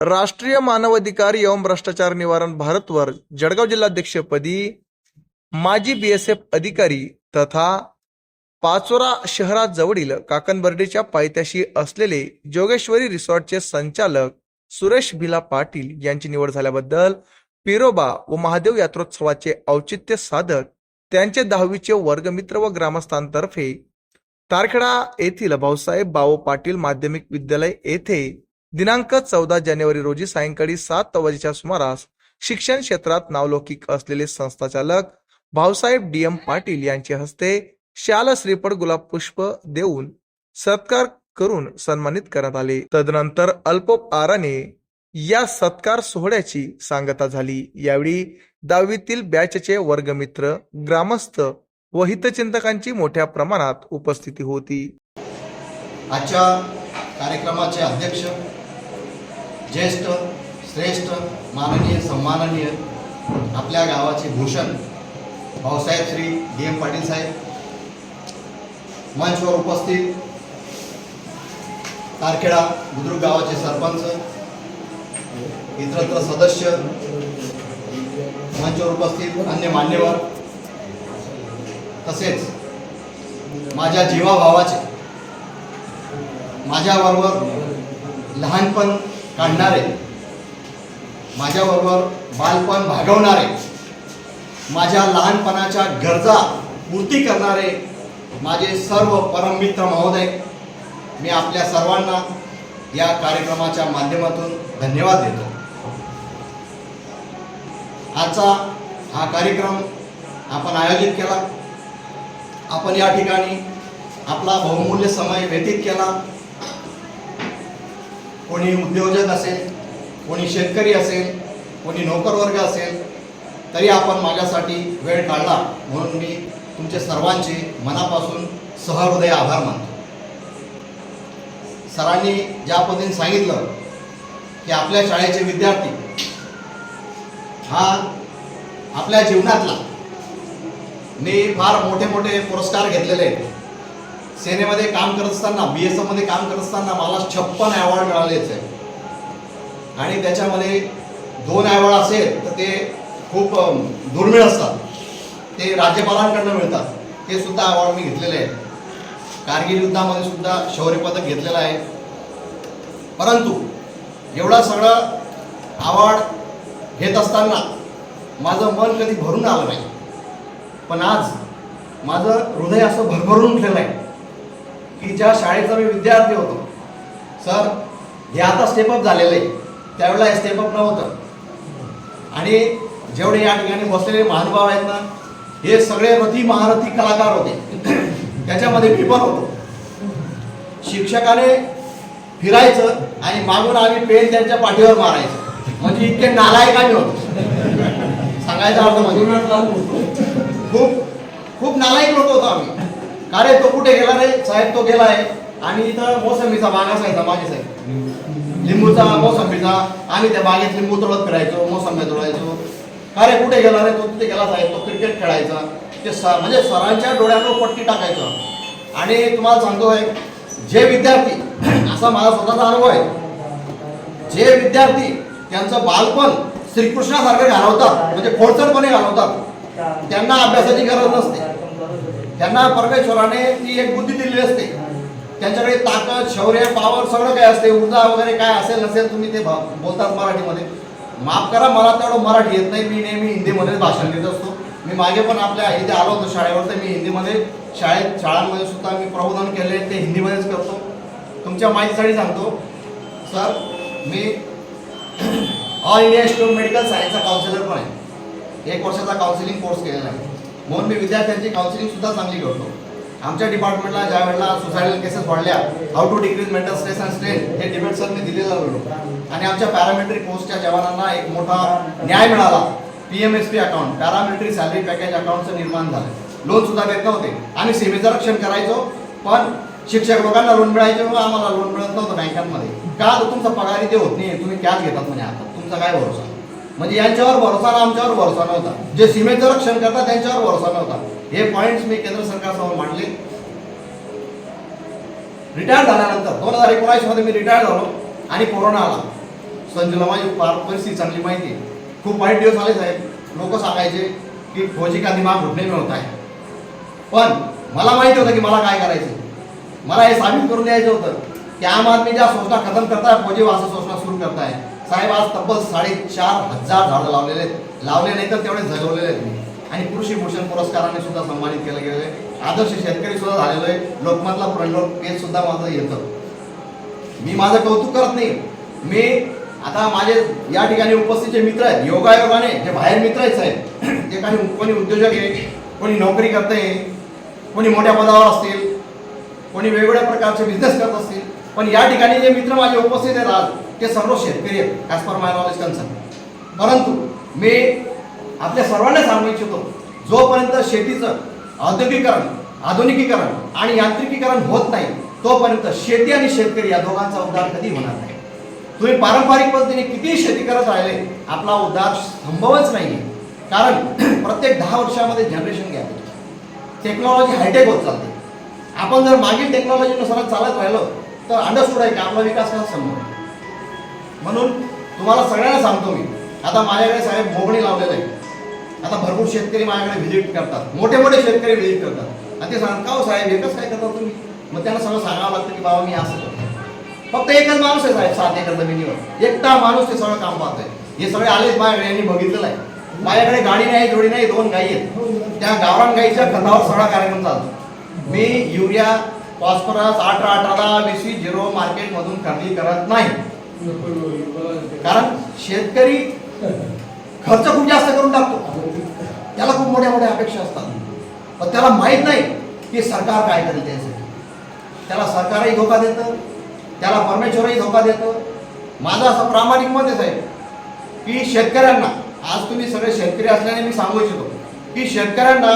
राष्ट्रीय मानवाधिकार एवं भ्रष्टाचार निवारण भारतवर जळगाव जिल्हाध्यक्षपदी माजी बीएसएफ अधिकारी तथा पाचोरा शहराजवळील काकणबर्डीच्या पायथ्याशी असलेले जोगेश्वरी रिसॉर्टचे संचालक सुरेश भिला पाटील यांची निवड झाल्याबद्दल पिरोबा व महादेव यात्रोत्सवाचे औचित्य साधक त्यांचे दहावीचे वर्गमित्र व ग्रामस्थांतर्फे तारखेडा येथील भाऊसाहेब बावो पाटील माध्यमिक विद्यालय येथे दिनांक चौदा जानेवारी रोजी सायंकाळी सात वाजेच्या सुमारास शिक्षण क्षेत्रात नावलौकिक असलेले संस्थाचालक भाऊसाहेब डी एम पाटील यांच्या हस्ते शाल श्रीफळ गुलाब पुष्प देऊन सत्कार करून सन्मानित करण्यात आले. तदनंतर अल्पोपहाराने या सत्कार सोहळ्याची सांगता झाली. यावेळी दहावीतील बॅचचे वर्गमित्र ग्रामस्थ व हितचिंतकांची मोठ्या प्रमाणात उपस्थिती होती. आजच्या कार्यक्रमाचे अध्यक्ष ज्येष्ठ श्रेष्ठ माननीय सन्माननीय आपल्या गावाचे भूषण भाऊसाहेब श्री डी एम पाटील साहेब मंचवर उपस्थित तारखेडा बुद्रुक गावाचे सरपंच इतरत्र सदस्य मंचवर उपस्थित अन्य मान्यवर तसेच माझ्या जीवाभावाचे माझ्याबरोबर लहानपण काढणारे. माझ्याबरोबर बालपण भागवणारे. माझ्या लहानपणाच्या गरजा पूर्ती करणारे माझे सर्व परममित्र महोदय मी आपल्या सर्वांना या कार्यक्रमाच्या माध्यमातून धन्यवाद देतो. आजचा हा कार्यक्रम आपण आयोजित केला. आपण या ठिकाणी आपला बहुमूल्य समय व्यतीत केला. कोणी उद्योजक असेल कोणी शेतकरी असेल कोणी नोकरवर्ग असेल तरी आपण माझ्यासाठी वेळ काढला. म्हणून मी तुमचे सर्वांचे मनापासून सहृदय आभार मानतो. सरांनी ज्या पद्धतीने सांगितलं की आपल्या शाळेचे विद्यार्थी हा आपल्या जीवनातला मी फार मोठे मोठे पुरस्कार घेतलेले आहेत. सेनेमध्ये काम करत असताना बी एस एफमध्ये काम करत असताना मला छप्पन अवॉर्ड मिळालेच आहे आणि त्याच्यामध्ये दोन अवॉर्ड असेल तर ते खूप दुर्मिळ असतात. ते राज्यपालांकडनं मिळतात. ते सुद्धा अवॉर्ड मी घेतलेले आहेत. कारगिल युद्धामध्ये सुद्धा शौर्य पदक घेतलेलं आहे. परंतु एवढा सगळं अवॉर्ड घेत असताना माझं मन कधी भरून आलं नाही. पण आज माझं हृदय असं भरभरून उठलेलं आहे. की ज्या शाळेचा मी विद्यार्थी होतो सर हे आता स्टेपअप झालेलं आहे. त्यावेळेला हे स्टेपअप नव्हतं. आणि जेवढे या ठिकाणी बसलेले महानुभाव आहेत ना हे सगळे रथी महारथी कलाकार होते. त्याच्यामध्ये मी पण होतो. शिक्षकाने फिरायचं आणि मागून आम्ही पेन त्यांच्या पाठीवर मारायचं. म्हणजे इतके नालायक आम्ही होतो. सांगायचा अर्थ म्हणजे खूप खूप नालायक लोक होतो आम्ही. का रे तो कुठे गेला रे? साहेब तो गेला आहे आणि इथं मोसंबीचा बाग असायचा माझे साहेब. लिंबूचा मोसंबीचा. आम्ही त्या बागेत लिंबू तोडत फिरायचो मोसंबी तोडायचो. का रे कुठे गेला रे? तो तिथे गेला साहेब तो क्रिकेट खेळायचा. ते स म्हणजे सरांच्या डोळ्यावर पट्टी टाकायचं. आणि तुम्हाला सांगतोय जे विद्यार्थी असा माझा स्वतःचा अनुभव आहे. जे विद्यार्थी त्यांचं बालपण श्रीकृष्णासारखं घालवतात म्हणजे खोडचरपणे घालवतात त्यांना अभ्यासाची गरज नसते. त्यांना परमेश्वराने ती एक बुद्धी दिलेली असते. त्यांच्याकडे ताकद शौर्य पावर सगळं काय असते. ऊर्जा वगैरे काय असेल नसेल तुम्ही ते बोलतात मराठीमध्ये. माफ करा मला तेवढं मराठी येत नाही. मी नेहमी हिंदीमध्येच भाषण देत असतो. मी मागे पण आपल्या इथे आलो होतो शाळेवर तर मी हिंदीमध्ये शाळेत शाळांमध्ये सुद्धा मी प्रबोधन केले. ते हिंदीमध्येच करतो. तुमच्या माहितीसाठी सांगतो. सर मी ऑल इंडिया स्टोर मेडिकल सायन्सचा काउन्सिलर पण आहे. एक वर्षाचा काउन्सिलिंग कोर्स केलेला आहे. म्हणून मी विद्यार्थ्यांची काउन्सिलिंग सुद्धा चांगली करतो. आमच्या डिपार्टमेंटला ज्या वेळेला सुसायडल केसेस वाढल्या how to decrease mental stress and strain हे डिबेट सर मी दिलेलं होतो. आणि आमच्या पॅरामिलिटरी पोस्टच्या जवानांना एक मोठा न्याय मिळाला. P M S P account paramilitary salary package अकाउंटचं निर्माण झालं. लोन सुद्धा देत नव्हते. आम्ही सीमेचं रक्षण करायचो पण शिक्षक लोकांना लोन मिळायचे व आम्हाला लोन मिळत नव्हतं बँकांमध्ये का तुमचा पगारी ते होत नाही तुम्ही कॅश घेतात म्हणजे आता. तुमचा काय भरोसा? म्हणजे यांच्यावर भरोसा आमच्यावर भरोसा नव्हता. जे सीमेचं रक्षण करतात त्यांच्यावर भरोसा नव्हता. हे पॉईंट्स मी केंद्र सरकारसमोर मांडले. रिटायर झाल्यानंतर दोन हजार एकोणीसमध्ये मी रिटायर झालो आणि कोरोना आला. संजूला माझी फार परिस्थिती चांगली माहिती आहे. खूप वाईट दिवस आले साहेब. लोक सांगायचे की फौजी का दिमाग घुटणे में आहे. पण मला माहिती होतं की मला काय करायचं. मला हे साबित करून द्यायचं होतं की आम आदमी ज्या संस्था खतम करताय फौजी वासा सूचना सुरू करताय. साहेब आज तब्बल साडेचार हजार झाडं लावलेले आहेत. लावले नाही तर तेवढे झगवलेले आहेत. आणि कृषी भूषण पुरस्काराने सुद्धा सन्मानित केलं गेलेलं आहे. आदर्श शेतकरी सुद्धा झालेलो आहे. लोकमतला प्रलोक पेज सुद्धा माझं येतं. मी माझं कौतुक करत नाही. मी आता माझे या ठिकाणी उपस्थित जे मित्र आहेत योगायोगाने जे बाहेर मित्र आहेत साहेब ते काही कोणी उद्योजक आहे कोणी नोकरी करते कोणी मोठ्या पदावर असतील कोणी वेगवेगळ्या प्रकारचे बिझनेस करत असतील. पण या ठिकाणी जे मित्र माझे उपस्थित आहेत आज ते सर्व शेतकरी आहेत as per my knowledge concern परंतु मी आपल्या सर्वांना सांगू इच्छितो जोपर्यंत शेतीचं औद्योगिकरण आधुनिकीकरण आणि यांत्रिकीकरण होत नाही तोपर्यंत शेती आणि शेतकरी या दोघांचा उद्धार कधी होणार नाही. तुम्ही पारंपरिक पद्धतीने किती शेती करत राहिले आपला उद्धार संभवच नाही कारण प्रत्येक दहा वर्षामध्ये जनरेशन गॅप टेक्नॉलॉजी हायटेक होत चालते. आपण जर मागील टेक्नॉलॉजीनुसार चालत राहिलो तर अंडरस्टूड आहे की आपला विकास कसा संभव म्हणून तुम्हाला सगळ्यांना सांगतो मी. आता माझ्याकडे साहेब मोगणी लावलेलं आहे. आता भरपूर शेतकरी माझ्याकडे व्हिजिट करतात. मोठे मोठे शेतकरी व्हिजिट करतात. आणि ते सांगतात का हो साहेब एकच काय करता तुम्ही? मग त्यांना सगळं सांगावं लागतं की बाबा मी असं करतो फक्त एकच माणूस आहे साहेब सात एकर जमिनीवर. एकटा माणूस ते सगळं काम पाहतोय. हे सगळे आलेच माझ्याकडे यांनी बघितलेलं आहे. माझ्याकडे गाडी नाही जोडी नाही दोन गाई आहेत. त्या गावरान गाईच्या खतावर सगळा कार्यक्रम चालतो. मी युरिया फॉस्फरस अठरा अठरा वीस झिरो मार्केटमधून खरेदी करत नाही. कारण शेतकरी खर्च खूप जास्त करून टाकतो. त्याला खूप मोठ्या मोठ्या अपेक्षा असतात. पण त्याला माहीत नाही की सरकार काय करेल त्यासाठी त्याला सरकारही धोका देतं त्याला परमेश्वरही धोका देतं. माझं असं प्रामाणिक मतच आहे की शेतकऱ्यांना आज तुम्ही सगळे शेतकरी असल्याने मी सांगू इच्छितो की शेतकऱ्यांना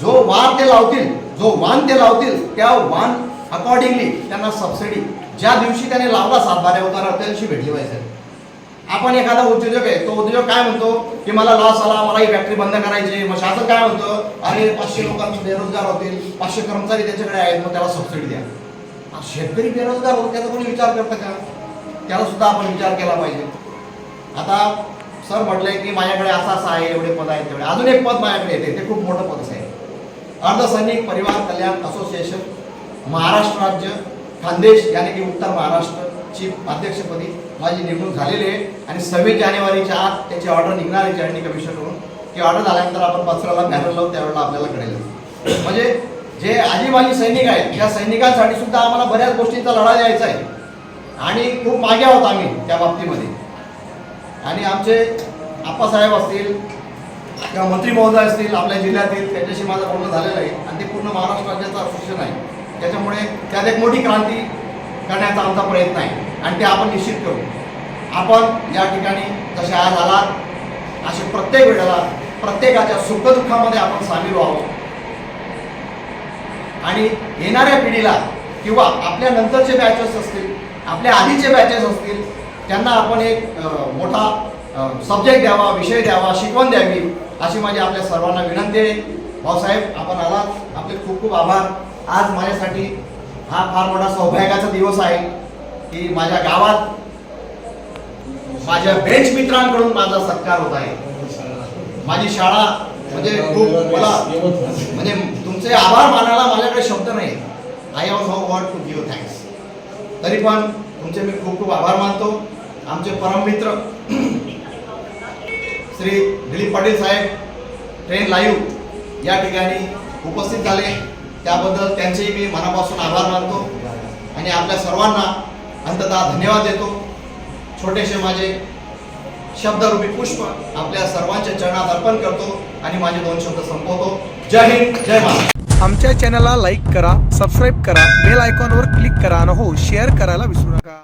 जो वार ते लावतील जो वाण ते लावतील त्या वाण अकॉर्डिंगली त्यांना सबसिडी ज्या दिवशी त्याने लावला सातबाऱ्या उतारा त्या दिवशी भेटली पाहिजे आपण एखादा उद्योजक आहे तो उद्योजक काय म्हणतो? की मला लॉस आला मला ही फॅक्टरी बंद करायची मग शासन काय म्हणतो? अरे पाचशे लोकांचे बेरोजगार होतील. पाचशे कर्मचारी त्याच्याकडे आहेत मग त्याला सबसिडी द्या. शेतकरी बेरोजगार होतो त्याचा कोणी विचार करतं का? त्याला सुद्धा आपण विचार केला पाहिजे. आता सर म्हटलंय की माझ्याकडे असं असं आहे एवढे पद आहेत तेवढे. अजून एक पद माझ्याकडे येते ते खूप मोठं पद आहे. अर्धसैनिक परिवार कल्याण असोसिएशन महाराष्ट्र राज्य खानदेश यानी की उत्तर महाराष्ट्रची अध्यक्षपदी माझी नेमणूक झालेली आहे. आणि सव्वीस जानेवारीच्या आत त्याची ऑर्डर निघणार आहे जॉईंट कमिशनकडून ती ऑर्डर झाल्यानंतर आपण पत्राला बॅनर लावू त्यावेळेला आपल्याला कळेल. म्हणजे जे आजी माझी सैनिक आहेत त्या सैनिकांसाठी सुद्धा आम्हाला बऱ्याच गोष्टींचा लढा द्यायचा आहे. आणि खूप मागे आहोत आम्ही त्या बाबतीमध्ये. आणि आमचे आप्पासाहेब असतील किंवा मंत्री महोदय असतील आपल्या जिल्ह्यातील त्यांच्याशी माझा बोलणं झालेलं आहे. आणि ते पूर्ण महाराष्ट्र राज्याचं असोसिएशन आहे त्याच्यामुळे त्यात एक मोठी क्रांती करण्याचा आमचा प्रयत्न आहे. आणि ते आपण निश्चित करू. आपण या ठिकाणी जसे आज आलात असे प्रत्येक वेळेला प्रत्येकाच्या सुखदुःखामध्ये आपण सामील व्हावं. आणि येणाऱ्या पिढीला किंवा आपल्या नंतरचे बॅचेस असतील आपल्या आधीचे बॅचेस असतील त्यांना आपण एक मोठा सब्जेक्ट द्यावा विषय द्यावा शिकवण द्यावी अशी माझी आपल्या सर्वांना विनंती आहे. भाऊसाहेब आपण आलात. आपले खूप खूप आभार. आज माझ्यासाठी हा फार मोठा सौभाग्याचा दिवस आहे की माझ्या गावात माझ्या बेंच मित्रांकडून माझा सत्कार होत आहे. माझी शाळा म्हणजे खूप मला म्हणजे तुमचे आभार मानायला माझ्याकडे शब्द नाही. I also want what to give thanks तरी पण तुमचे मी खूप खूप आभार मानतो. आमचे परममित्र श्री दिलीप पाटील साहेब ट्रेन लाईव्ह या ठिकाणी उपस्थित झाले. त्याबद्दल त्यांचेही मी मनापासून आभार मानतो आणि आपल्या सर्वांना अंततः धन्यवाद देतो. छोटेसे माझे शब्दरूपी पुष्प आपल्या सर्वांच्या चरणात अर्पण करतो आणि माझे दोन शब्द संपवतो. जय हिंद जय महाराष्ट्र. आमच्या चॅनलला लाईक करा सबस्क्राईब करा बेल आयकॉनवर क्लिक करा आणि हो शेअर करायला विसरू नका.